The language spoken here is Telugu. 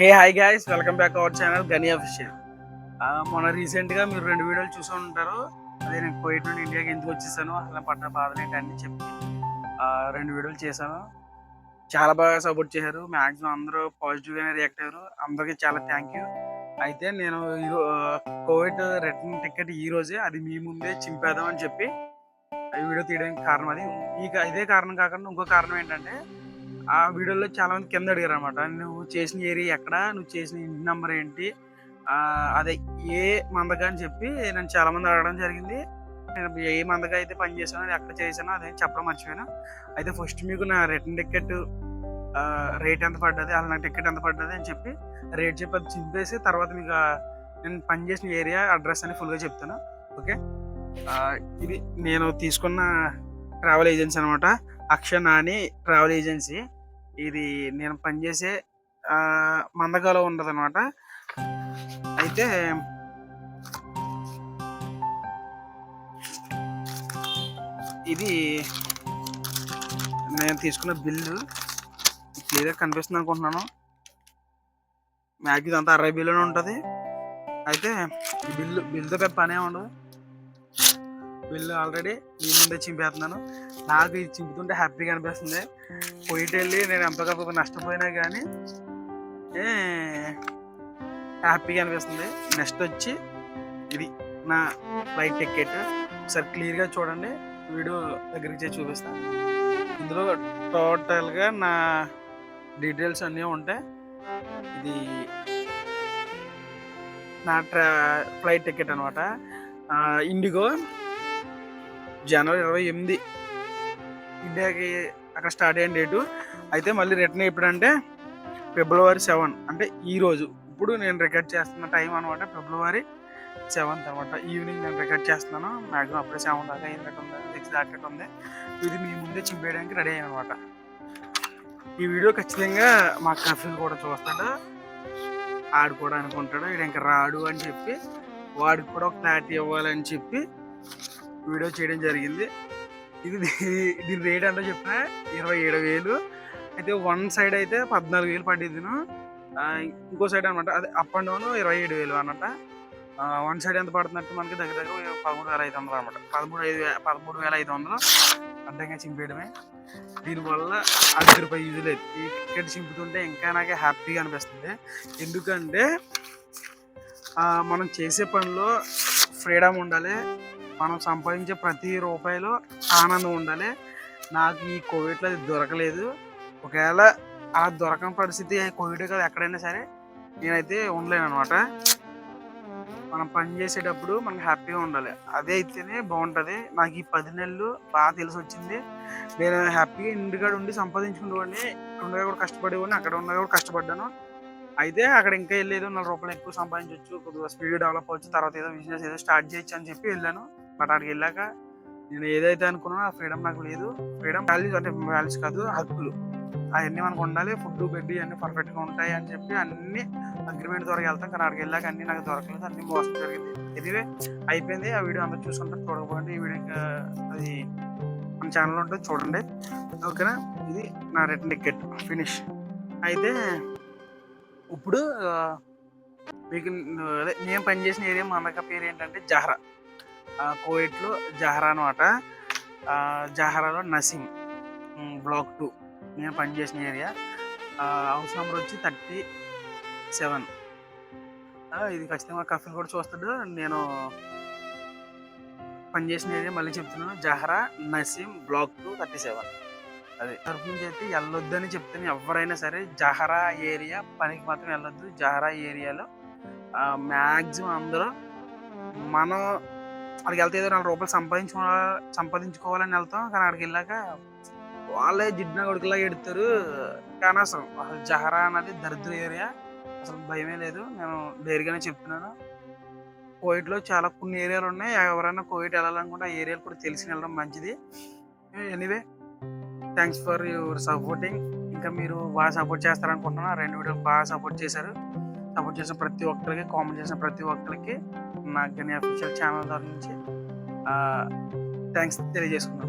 Hey hi guys welcome back our channel Gani official మొన్న రీసెంట్గా మీరు రెండు వీడియోలు చూసి ఉంటారు. అదే నేను కోయిట్ నుండి ఇండియాకి ఎందుకు వచ్చేసాను అసలు పడ్డ బాధలు ఏంటి అన్ని చెప్పి రెండు వీడియోలు చేశాను. చాలా బాగా సపోర్ట్ చేశారు. మ్యాక్సిమం అందరూ పాజిటివ్గానే రియాక్ట్ అయ్యారు. అందరికీ చాలా థ్యాంక్ యూ అయితే నేను కోవిడ్ రిటర్న్ టికెట్ ఈ రోజే అది మీ ముందే చింపేద్దామని చెప్పి ఈ వీడియో తీయడానికి కారణం అది. ఈ ఇదే కారణం కాకుండా ఇంకో కారణం ఏంటంటే ఆ వీడియోలో చాలా మంది కింద అడిగారు అనమాట నువ్వు చేసిన ఏరియా ఎక్కడ? నువ్వు చేసిన ఇంటి నెంబర్ ఏంటి? అదే ఏ మందగా? అని చెప్పి నేను చాలా మంది అడగడం జరిగింది. నేను ఏ మందగా అయితే పని చేశానో ఎక్కడ చేశానో అదే చెప్పడం మర్చిపోయాను. అయితే ఫస్ట్ మీకు నా రిటర్న్ టికెట్ రేట్ ఎంత పడ్డది అలా నా టికెట్ ఎంత పడ్డది అని చెప్పి రేట్ చెప్పి అది చింపేసి తర్వాత మీకు నేను పని చేసిన ఏరియా అడ్రస్ అని ఫుల్గా చెప్తాను. ఓకే? ఇది నేను తీసుకున్న ట్రావెల్ ఏజెన్సీ అనమాట అక్షణ అని ట్రావెల్ ఏజెన్సీ. ఇది నేను పనిచేసే మందగాలో ఉండదు అనమాట అయితే ఇది నేను తీసుకున్న బిల్లు క్లియర్గా కనిపిస్తుంది అనుకుంటున్నాను. మ్యాక్సిమం అంతా అరవై బిల్లునే ఉంటుంది. అయితే బిల్లు బిల్లుతో పెద్ద పనే ఉండదు. బిల్లు ఆల్రెడీ మీ ముందే చింపేస్తున్నాను. నాకు ఇది చింపుతుంటే హ్యాపీగా అనిపిస్తుంది. పోయిట్ వెళ్ళి నేను ఎంతగా నష్టపోయినా కానీ హ్యాపీగా అనిపిస్తుంది. నెక్స్ట్ వచ్చి ఇది నా ఫ్లైట్ టికెట్. ఒకసారి క్లియర్గా చూడండి. వీడియో దగ్గరికి చేసి చూపిస్తాను ఇందులో టోటల్గా నా డీటెయిల్స్ అన్నీ ఉంటాయి. ఇది నా ట్రా ఫ్లైట్ టికెట్ అనమాట ఇండిగో జనవరి ఇరవై ఎనిమిది ఇండియాకి అక్కడ స్టార్ట్ అయిన డేటు. అయితే మళ్ళీ రిటర్న్ ఎప్పుడంటే ఫిబ్రవరి సెవెన్. అంటే ఈ రోజు. ఇప్పుడు నేను రికార్డ్ చేస్తున్న టైం అనమాట ఫిబ్రవరి సెవెంత్ అనమాట ఈవినింగ్ నేను రికార్డ్ చేస్తున్నాను. మ్యాక్సిమం అప్పుడే సెవెన్ దాకా అయినట్టు ఉంది. సిక్స్ దాకా ఉంది. ఇది మీ ముందే చింపేయడానికి రెడీ అయ్యాను అనమాట. ఈ వీడియో ఖచ్చితంగా మా కఫిల్ కూడా చూస్తాడు. ఆడుకోవడానికి ఉంటాడు. అనుకుంటాడు వీడు ఇంకా రాడు అని చెప్పి వాడికి కూడా ఒక క్లారిటీ ఇవ్వాలని చెప్పి వీడియో చేయడం జరిగింది. ఇది దీని రేట్ ఎంతో చెప్పిన ఇరవై ఏడు వేలు. అయితే వన్ సైడ్ అయితే పద్నాలుగు వేలు పడింది ఇంకో సైడ్ అనమాట అదే అప్ అండ్ డౌన్ ఇరవై ఏడు వేలు అనమాట వన్ సైడ్ ఎంత పడుతున్నట్టు మనకి దగ్గర దగ్గర పదమూడు వేల ఐదు వందలు అనమాట పదమూడు ఐదు పదమూడు వేల ఐదు వందలు. అడ్డంగా చింపేయడమే. దీనివల్ల అది రూపాయి యూజ్ లేదు. ఈ టికెట్ చింపుతుంటే ఇంకా నాకే హ్యాపీగా అనిపిస్తుంది. ఎందుకంటే మనం చేసే పనిలో ఫ్రీడమ్ ఉండాలి. మనం సంపాదించే ప్రతి రూపాయలు ఆనందం ఉండాలి. నాకు ఈ కోవిడ్లో అది దొరకలేదు. ఒకవేళ ఆ దొరకని పరిస్థితి కోవిడ్ కాదు ఎక్కడైనా సరే నేనైతే ఉండలేను అనమాట మనం పని చేసేటప్పుడు మనకి హ్యాపీగా ఉండాలి. అదే అయితేనే బాగుంటుంది. నాకు ఈ పది నెలలు బాగా తెలిసి వచ్చింది. నేను హ్యాపీగా ఇంటికాడ ఉండి సంపాదించుకునేవాడిని ఇక్కడ ఉండగా కూడా కష్టపడేవాడిని అక్కడ ఉండగా కూడా కష్టపడ్డాను. అయితే అక్కడ ఇంకా వెళ్ళేది నాలుగు రూపాయలు ఎక్కువ సంపాదించవచ్చు కొద్దిగా స్పీడ్ డెవలప్ అవచ్చు తర్వాత ఏదో బిజినెస్ ఏదో స్టార్ట్ చేయొచ్చు అని చెప్పి వెళ్ళాను. బట్ అక్కడికి వెళ్ళాక నేను ఏదైతే అనుకున్నానో ఆ ఫ్రీడమ్ నాకు లేదు. ఫ్రీడమ్ వాల్యూస్ అంటే వాల్యూస్ కాదు హక్కులు. అవన్నీ మనకు ఉండాలి. ఫుడ్ బెడ్ అన్ని పర్ఫెక్ట్గా ఉంటాయి అని చెప్పి అన్ని అగ్రిమెంట్ ద్వారా వెళ్తాం. కానీ అక్కడికి వెళ్ళాక అన్ని నాకు దొరకలేదు. అన్ని మోసం జరిగింది. ఇదివే అయిపోయింది. ఆ వీడియో అందరూ చూసుకుంటారు చూడకపోయింది ఈ వీడియో అది మన ఛానల్ ఉంటుంది. చూడండి. ఓకేనా? ఇది నా రిటర్న్ టికెట్ ఫినిష్ అయితే ఇప్పుడు మీకు అదే నేను పనిచేసిన ఏరియా మా అన్నక పేరు ఏంటంటే జహరా. కోయిట్లో కోవిడ్లో జహరా అనమాట జహరాలో నసీం బ్లాక్ టూ. నేను పనిచేసిన ఏరియా. హౌస్ నెంబర్ వచ్చి థర్టీ సెవెన్. ఇది ఖచ్చితంగా కఫీల్ కూడా చూస్తాడు. నేను పనిచేసిన ఏరియా మళ్ళీ చెప్తున్నాను. Zahra Naseem block two thirty seven. అదే. తరపు నుంచి అయితే వెళ్ళొద్దని చెప్తాను. ఎవరైనా సరే జహరా ఏరియా పనికి మాత్రం వెళ్ళొద్దు. జహరా ఏరియాలో మ్యాక్సిమం అందరూ మనం అక్కడికి వెళ్తే ఏదో నాలుగు రూపాయలు సంపాదించుకో సంపాదించుకోవాలని వెళ్తాం. కానీ అక్కడికి వెళ్ళాక వాళ్ళే జిడ్న కొడుకులా ఎడతారు కానీ అసలు అసలు జహరా అనేది దరిద్ర ఏరియా. అసలు భయమే లేదు. నేను ధైర్యంగానే చెప్తున్నాను. కోవిడ్లో చాలా కొన్ని ఏరియాలు ఉన్నాయి. ఎవరైనా కోవిడ్ వెళ్ళాలనుకుంటే ఆ ఏరియాలు కూడా తెలిసి వెళ్ళడం మంచిది. Anyway thanks for your supporting. ఇంకా మీరు బాగా సపోర్ట్ చేస్తారనుకుంటున్నాను. రెండు వీడియోలు బాగా సపోర్ట్ చేశారు. సపోర్ట్ చేసిన ప్రతి ఒక్కరికి కామెంట్ చేసిన ప్రతి ఒక్కరికి. నాకు కానీ అఫీషియల్ ఛానల్ ద్వారా నుంచి థ్యాంక్స్ తెలియజేసుకున్నాను